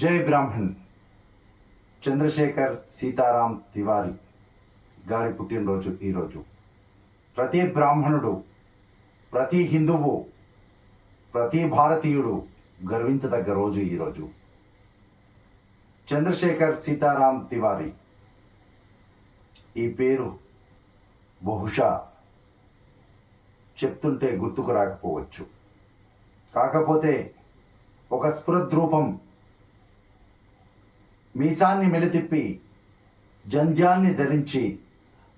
జై బ్రాహ్మణ్. చంద్రశేఖర్ సీతారాం తివారి గారి పుట్టినరోజు ఈరోజు ప్రతి బ్రాహ్మణుడు ప్రతి హిందువు ప్రతి భారతీయుడు గర్వించదగ్గ రోజు ఈరోజు చంద్రశేఖర్ సీతారాం తివారి. ఈ పేరు బహుశా చెప్తుంటే గుర్తుకు రాకపోవచ్చు. కాకపోతే ఒక స్ఫురద్రూపం మీసాన్ని మెలితిప్పి జంధ్యాన్ని ధరించి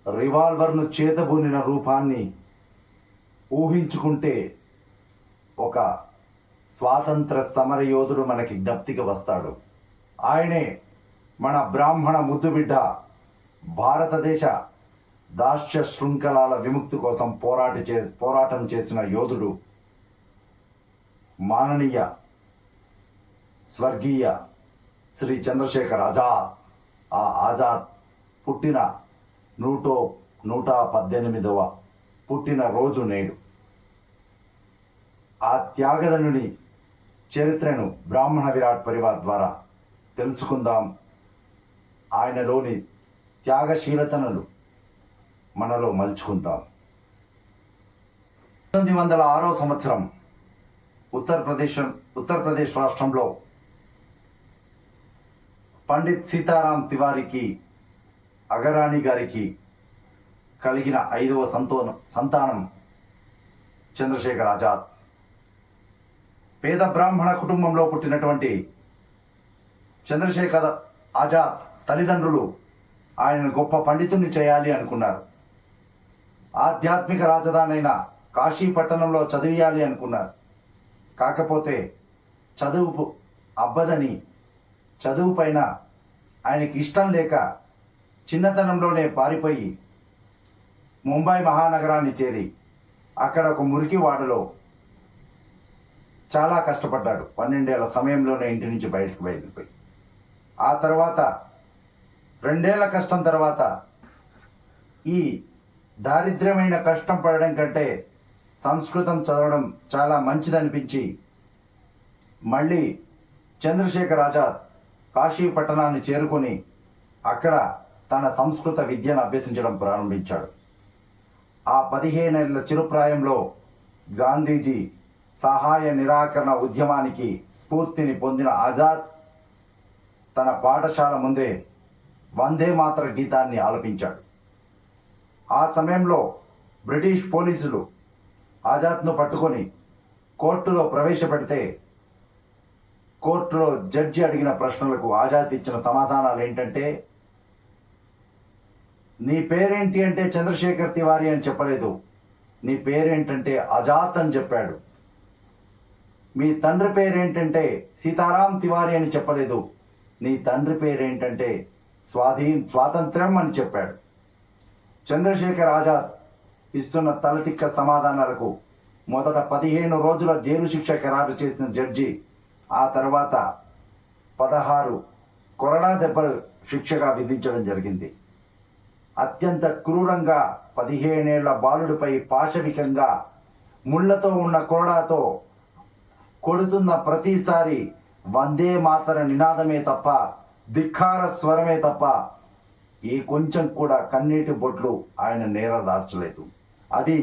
రివాల్వర్ను చేతబూనిన రూపాన్ని ఊహించుకుంటే ఒక స్వాతంత్ర సమరయోధుడు మనకి జ్ఞప్తికి వస్తాడు. ఆయనే మన బ్రాహ్మణ ముద్దుబిడ్డ భారతదేశ దాస్య శృంఖలాల విముక్తి కోసం పోరాట చే పోరాటం చేసిన యోధుడు మాననీయ స్వర్గీయ శ్రీ చంద్రశేఖర్ ఆజాద్ ఆ ఆజాద్ పుట్టిన నూటో నూట పద్దెనిమిదవ పుట్టిన రోజు నేడు. ఆ త్యాగదనుని చరిత్రను బ్రాహ్మణ విరాట్ పరివార్ ద్వారా తెలుసుకుందాం. ఆయనలోని త్యాగశీలతనలు మనలో మలుచుకుందాం. పంతొమ్మిది వందల ఆరో సంవత్సరం ఉత్తరప్రదేశ్ ఉత్తరప్రదేశ్ రాష్ట్రంలో పండిత్ సీతారాం తివారికి అగరాణి గారికి కలిగిన ఐదవ సంతోన సంతానం చంద్రశేఖర్ ఆజాద్. పేద బ్రాహ్మణ కుటుంబంలో పుట్టినటువంటి చంద్రశేఖర్ ఆజాద్ తల్లిదండ్రులు ఆయనను గొప్ప పండితుణ్ణి చేయాలి అనుకున్నారు. ఆధ్యాత్మిక రాజధాని అయిన కాశీ పట్టణంలో చదివియాలి అనుకున్నారు. కాకపోతే చదువు అబ్బదని చదువు పైన ఆయనకి ఇష్టం లేక చిన్నతనంలోనే పారిపోయి ముంబై మహానగరాన్ని చేరి అక్కడ ఒక మురికి వాడలో చాలా కష్టపడ్డాడు. పన్నెండేళ్ళ సమయంలోనే ఇంటి నుంచి బయటకు వెళ్ళిపోయి. ఆ తర్వాత రెండేళ్ళ కష్టం తర్వాత ఈ దారిద్ర్యమైన కష్టం పడడం కంటే సంస్కృతం చదవడం చాలా మంచిదనిపించి మళ్ళీ చంద్రశేఖర్ ఆజాద్ కాశీ పట్టణాన్ని చేరుకొని అక్కడ తన సంస్కృత విద్యను అభ్యసించడం ప్రారంభించాడు. ఆ పదిహేనేళ్ళ చిరుప్రాయంలో గాంధీజీ సహాయ నిరాకరణ ఉద్యమానికి స్ఫూర్తిని పొందిన ఆజాద్ తన పాఠశాల ముందే వందే మాత్ర గీతాన్ని ఆలపించాడు. ఆ సమయంలో బ్రిటిష్ పోలీసులు ఆజాద్ను పట్టుకొని కోర్టులో ప్రవేశపెడితే కోర్టులో జడ్జి అడిగిన ప్రశ్నలకు ఆజాద్ ఇచ్చిన సమాధానాలు ఏంటంటే నీ పేరేంటి అంటే చంద్రశేఖర్ తివారి అని చెప్పలేదు. నీ పేరేంటంటే అజాత్ అని చెప్పాడు. మీ తండ్రి పేరేంటంటే సీతారాం తివారి అని చెప్పలేదు. నీ తండ్రి పేరేంటంటే స్వాధీన్ స్వాతంత్ర్యం అని చెప్పాడు. చంద్రశేఖర్ ఆజాద్ ఇస్తున్న తలతిక్క సమాధానాలకు మొదట పదిహేను రోజుల జైలు శిక్ష ఖరారు చేసిన జడ్జి ఆ తర్వాత పదహారు కొరడా దెబ్బలు శిక్షగా విధించడం జరిగింది. అత్యంత క్రూరంగా పదిహేనేళ్ళ బాలుడిపై పాశవికంగా ముళ్ళతో ఉన్న కొరడాతో కొడుతున్న ప్రతిసారి వందే మాతర నినాదమే తప్ప ధిక్కార స్వరమే తప్ప ఈ కొంచెం కూడా కన్నీటి బొట్లు ఆయన నేరదార్చలేదు అది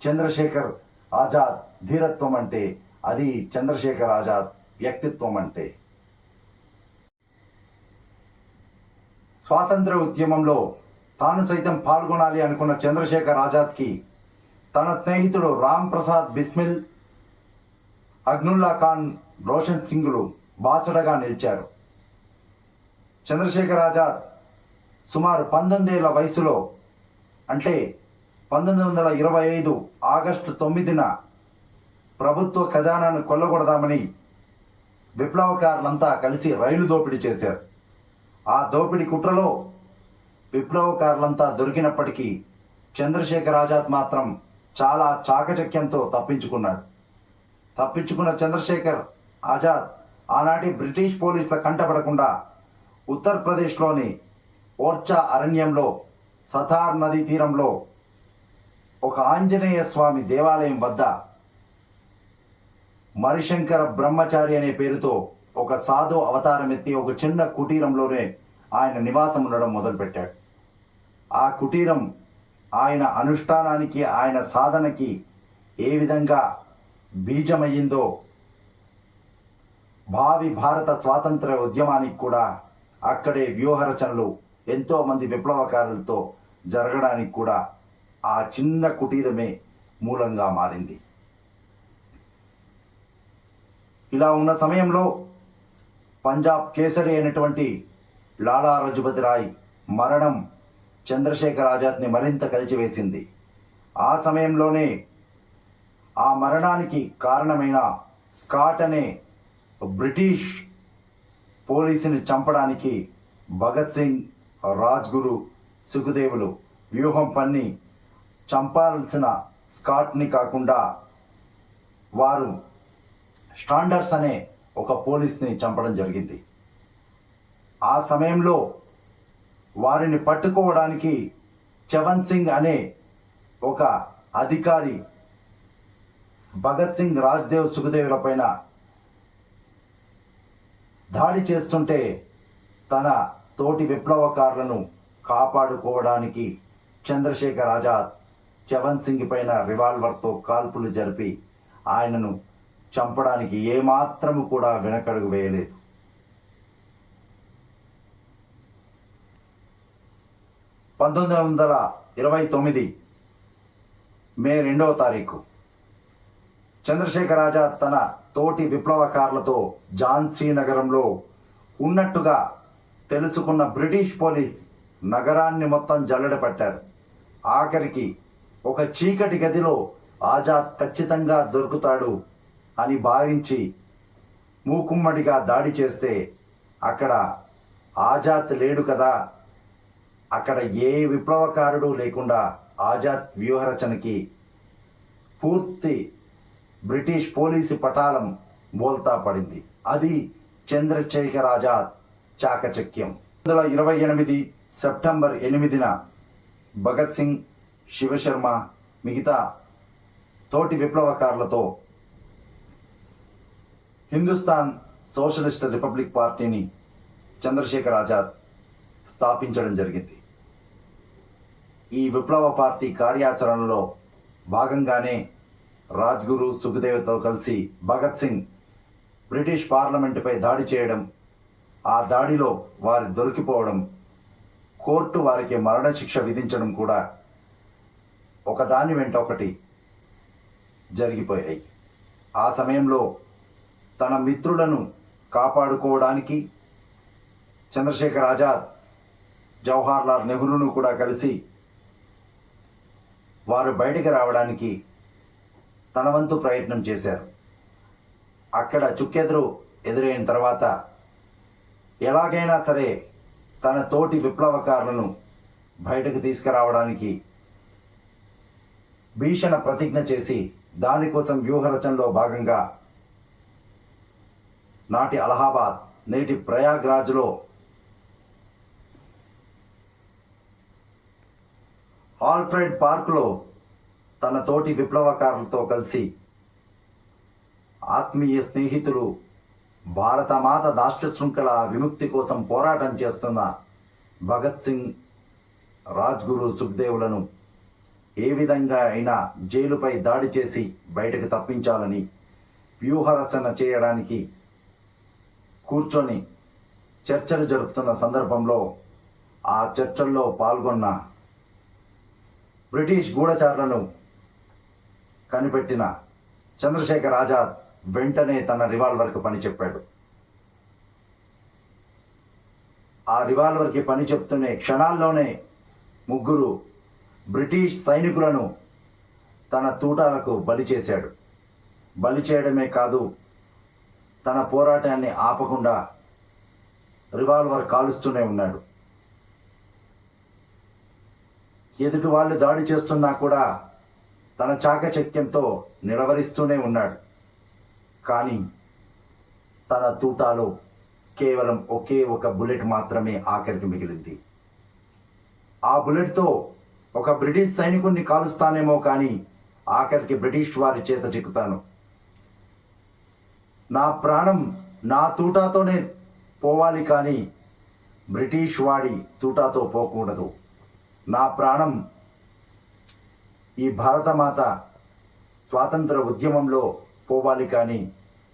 చంద్రశేఖర్ ఆజాద్ ధీరత్వం అంటే అది చంద్రశేఖర్ ఆజాద్ వ్యక్తిత్వం అంటే. స్వాతంత్ర ఉద్యమంలో తాను సైతం పాల్గొనాలి అనుకున్న చంద్రశేఖర్ ఆజాద్కి తన స్నేహితుడు రామ్ ప్రసాద్ బిస్మిల్ అగ్నుల్లా ఖాన్ రోషన్ సింగ్లు బాసడగా నిలిచారు. చంద్రశేఖర్ ఆజాద్ సుమారు పంతొమ్మిదేళ్ళ వయసులో అంటే పంతొమ్మిది వందల ఇరవై ఐదు ఆగస్టు తొమ్మిదిన ప్రభుత్వ ఖజానాను కొల్లగొడదామని విప్లవకారులంతా కలిసి రైలు దోపిడీ చేశారు. ఆ దోపిడీ కుట్రలో విప్లవకారులంతా దొరికినప్పటికీ చంద్రశేఖర్ ఆజాద్ మాత్రం చాలా చాకచక్యంతో తప్పించుకున్నాడు. తప్పించుకున్న చంద్రశేఖర్ ఆజాద్ ఆనాటి బ్రిటిష్ పోలీసుల కంటపడకుండా ఉత్తరప్రదేశ్లోని ఓర్చా అరణ్యంలో సతార్ నదీ తీరంలో ఒక ఆంజనేయ స్వామి దేవాలయం వద్ద మరిశంకర బ్రహ్మచారి అనే పేరుతో ఒక సాధు అవతారం ఎత్తి ఒక చిన్న కుటీరంలోనే ఆయన నివాసం ఉండడం మొదలుపెట్టాడు. ఆ కుటీరం ఆయన అనుష్ఠానానికి ఆయన సాధనకి ఏ విధంగా బీజమయ్యిందో భావి భారత స్వాతంత్ర ఉద్యమానికి కూడా అక్కడే వ్యూహరచనలు ఎంతోమంది విప్లవకారులతో జరగడానికి కూడా ఆ చిన్న కుటీరమే మూలంగా మారింది. ఇలా ఉన్న సమయంలో పంజాబ్ కేసరి అయినటువంటి లాలా రజుపతి రాయ్ మరణం చంద్రశేఖర్ ఆజాద్ని మరింత కలిచివేసింది. ఆ సమయంలోనే ఆ మరణానికి కారణమైన స్కాట్ అనే బ్రిటిష్ పోలీసుని చంపడానికి భగత్ సింగ్ రాజ్గురు సుఖదేవులు వ్యూహం పన్ని చంపాల్సిన స్కాట్ని కాకుండా వారు స్టాండర్స్ అనే ఒక పోలీస్ని చంపడం జరిగింది. ఆ సమయంలో వారిని పట్టుకోవడానికి చవన్ సింగ్ అనే ఒక అధికారి భగత్ సింగ్ రాజ్దేవ్ సుఖదేవుల పైన దాడి చేస్తుంటే తన తోటి విప్లవకారులను కాపాడుకోవడానికి చంద్రశేఖర్ ఆజాద్ చవన్ సింగ్ పైన రివాల్వర్తో కాల్పులు జరిపి ఆయనను చంపడానికి ఏమాత్రము కూడా వెనకడుగు వేయలేదు. పంతొమ్మిది వందల ఇరవై తొమ్మిది మే రెండవ తారీఖు చంద్రశేఖర్ ఆజాద్ తన తోటి విప్లవకారులతో ఝాన్సీ నగరంలో ఉన్నట్టుగా తెలుసుకున్న బ్రిటిష్ పోలీస్ నగరాన్ని మొత్తం జల్లెడ పట్టారు. ఆఖరికి ఒక చీకటి గదిలో ఆజాద్ ఖచ్చితంగా దొరుకుతాడు అని భావించి మూకుమ్మడిగా దాడి చేస్తే అక్కడ ఆజాద్ లేడు కదా. అక్కడ ఏ విప్లవకారుడు లేకుండా ఆజాద్ వ్యూహరచనకి పూర్తి బ్రిటిష్ పోలీసు పటాలం బోల్తా పడింది. అది చంద్రశేఖర్ ఆజాద్ చాకచక్యం. వందల ఇరవై ఎనిమిది సెప్టెంబర్ ఎనిమిదిన భగత్ సింగ్ శివశర్మ మిగతా తోటి విప్లవకారులతో హిందుస్థాన్ సోషలిస్ట్ రిపబ్లిక్ పార్టీని చంద్రశేఖర్ ఆజాద్ స్థాపించడం జరిగింది. ఈ విప్లవ పార్టీ కార్యాచరణలో భాగంగానే రాజ్గురు సుఖదేవ్తో కలిసి భగత్ సింగ్ బ్రిటిష్ పార్లమెంటుపై దాడి చేయడం ఆ దాడిలో వారి దొరికిపోవడం కోర్టు వారికి మరణశిక్ష విధించడం కూడా ఒకదాని వెంట ఒకటి జరిగిపోయాయి. ఆ సమయంలో తన మిత్రులను కాపాడుకోవడానికి చంద్రశేఖర్ ఆజాద్ జవహర్లాల్ నెహ్రూను కూడా కలిసి వారు బయటికి రావడానికి తన వంతు ప్రయత్నం చేశారు. అక్కడ చుక్కెదురు ఎదురైన తర్వాత ఎలాగైనా సరే తన తోటి విప్లవకారులను బయటకు తీసుకురావడానికి భీషణ ప్రతిజ్ఞ చేసి దానికోసం వ్యూహరచనలో భాగంగా నాటి అలహాబాద్ నేటి ప్రయాగ్రాజ్లో. ఆల్ఫ్రెడ్ పార్క్లో తన తోటి విప్లవకారులతో కలిసి ఆత్మీయ స్నేహితులు భారతమాత దాష్ట శృంఖల విముక్తి కోసం పోరాటం చేస్తున్న భగత్ సింగ్ రాజ్గురు సుఖ్దేవులను ఏ విధంగా అయినా జైలుపై దాడి చేసి బయటకు తప్పించాలని వ్యూహరచన చేయడానికి కూర్చొని చర్చలు జరుపుతున్న సందర్భంలో ఆ చర్చల్లో పాల్గొన్న బ్రిటిష్ గూఢచారులను కనిపెట్టిన చంద్రశేఖర్ ఆజాద్ వెంటనే తన రివాల్వర్కి పని చెప్పాడు. ఆ రివాల్వర్కి పని చెప్తూనే క్షణాల్లోనే ముగ్గురు బ్రిటిష్ సైనికులను తన తూటాలకు బలి చేశాడు. బలి చేయడమే కాదు తన పోరాటాన్ని ఆపకుండా రివాల్వర్ కాలుస్తూనే ఉన్నాడు. ఎదుటి వాళ్ళు దాడి చేస్తున్నా కూడా తన చాకచక్యంతో నిలవరిస్తూనే ఉన్నాడు. కానీ తన తూటాలో కేవలం ఒకే ఒక బుల్లెట్ మాత్రమే ఆఖరికి మిగిలింది. ఆ బుల్లెట్తో ఒక బ్రిటిష్ సైనికుణ్ణి కాలుస్తానేమో కానీ ఆఖరికి బ్రిటిష్ వారి చేత చిక్కుతాను. నా ప్రాణం నా తూటాతోనే పోవాలి కానీ బ్రిటిష్ వాడి తూటాతో పోకూడదు. నా ప్రాణం ఈ భారతమాత స్వాతంత్ర ఉద్యమంలో పోవాలి కానీ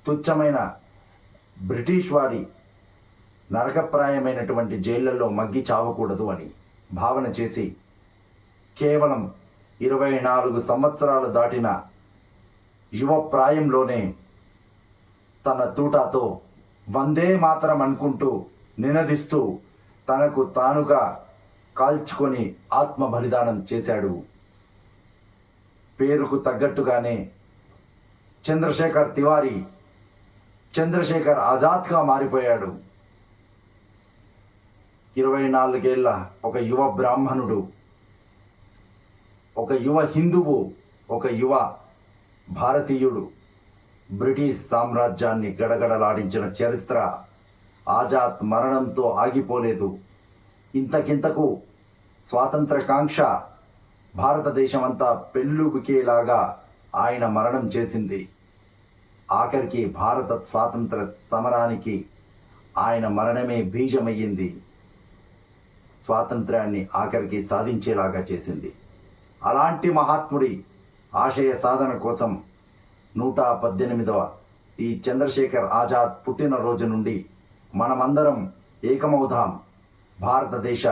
తుచ్చమైన బ్రిటిష్ వాడి నరకప్రాయమైనటువంటి జైళ్ళలో మగ్గి చావకూడదు అని భావన చేసి కేవలం ఇరవై నాలుగు సంవత్సరాలు దాటిన యువ ప్రాయంలోనే తన తూటాతో వందే మాత్రం అనుకుంటూ నినదిస్తూ తనకు తానుగా కాల్చుకొని ఆత్మ బలిదానం చేశాడు. పేరుకు తగ్గట్టుగానే చంద్రశేఖర్ తివారీ చంద్రశేఖర్ ఆజాద్గా మారిపోయాడు. ఇరవై నాలుగేళ్ళ ఒక యువ బ్రాహ్మణుడు ఒక యువ హిందువు ఒక యువ భారతీయుడు. బ్రిటిష్ సామ్రాజ్యాన్ని గడగడలాడించిన చరిత్ర ఆజాద్ మరణంతో ఆగిపోలేదు. ఇంతకింతకు స్వాతంత్రకాంక్ష భారతదేశమంతా పెళ్ళుబికేలాగా ఆయన మరణం చేసింది. ఆఖరికి భారత స్వాతంత్ర సమరానికి ఆయన మరణమే బీజమయ్యింది. స్వాతంత్ర్యాన్ని ఆఖరికి సాధించేలాగా చేసింది. అలాంటి మహాత్ముడి ఆశయ సాధన కోసం నూట పద్దెనిమిదవ ఈ చంద్రశేఖర్ ఆజాద్ పుట్టినరోజు నుండి మనమందరం ఏకమవుదాం. భారతదేశ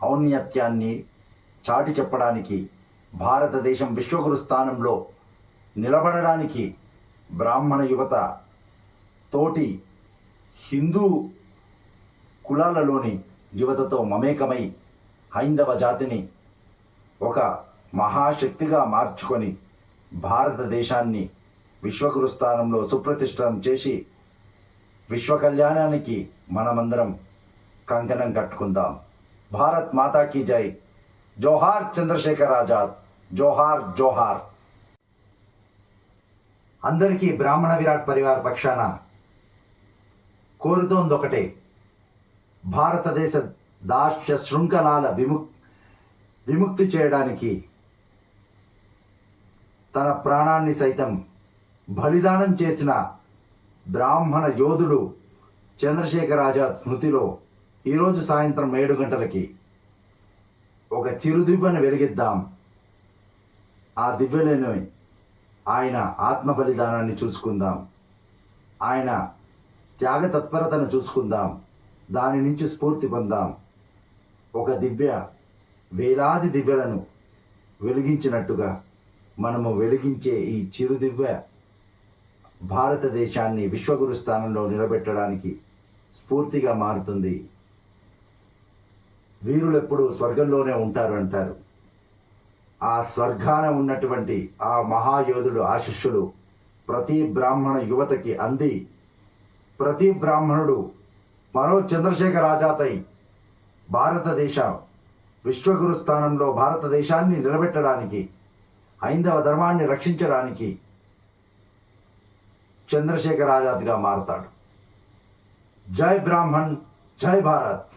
ఔన్నత్యాన్ని చాటి చెప్పడానికి భారతదేశం విశ్వగురు స్థానంలో నిలబడడానికి బ్రాహ్మణ యువత తోటి హిందూ కులాలలోని యువతతో మమేకమై హైందవ జాతిని ఒక మహాశక్తిగా మార్చుకొని భారతదేశాన్ని విశ్వగురు స్థానంలో సుప్రతిష్టం చేసి విశ్వ కళ్యాణానికి మనమందరం కంకణం కట్టుకుందాం. భారత్ మాతాకి జై. జోహార్ చంద్రశేఖర్ ఆజాద్. జోహార్ జోహార్. అందరికీ బ్రాహ్మణ విరాట్ పరివార పక్షాన కోరుతోంది ఒకటే భారతదేశ దాస్య శృంఖలాల విముక్ విముక్తి చేయడానికి తన ప్రాణాన్ని సైతం బలిదానం చేసిన బ్రాహ్మణ యోధుడు చంద్రశేఖర్ ఆజాద్ స్మృతిలో ఈరోజు సాయంత్రం ఏడు గంటలకి ఒక చిరు దివ్వను వెలిగిద్దాం. ఆ దివ్యలోని ఆయన ఆత్మ బలిదానాన్ని చూసుకుందాం. ఆయన త్యాగ తత్పరతను చూసుకుందాం. దాని నుంచి స్ఫూర్తి పొందాం. ఒక దివ్య వేలాది దివ్యలను వెలిగించినట్టుగా మనము వెలిగించే ఈ చిరుదివ్వ భారతదేశాన్ని విశ్వగురు స్థానంలో నిలబెట్టడానికి స్ఫూర్తిగా మారుతుంది. వీరులెప్పుడు స్వర్గంలోనే ఉంటారు అంటారు. ఆ స్వర్గాన ఉన్నటువంటి ఆ మహాయోధుడు ఆశిష్యులు ప్రతి బ్రాహ్మణ యువతకి అంది ప్రతి బ్రాహ్మణుడు మరో చంద్రశేఖర్ ఆజాద్ భారతదేశ విశ్వగురు స్థానంలో భారతదేశాన్ని నిలబెట్టడానికి హైందవ ధర్మాన్ని రక్షించడానికి చంద్రశేఖర్ ఆజాద్గా మారతాడు. జై బ్రాహ్మణ్ జై భారత్.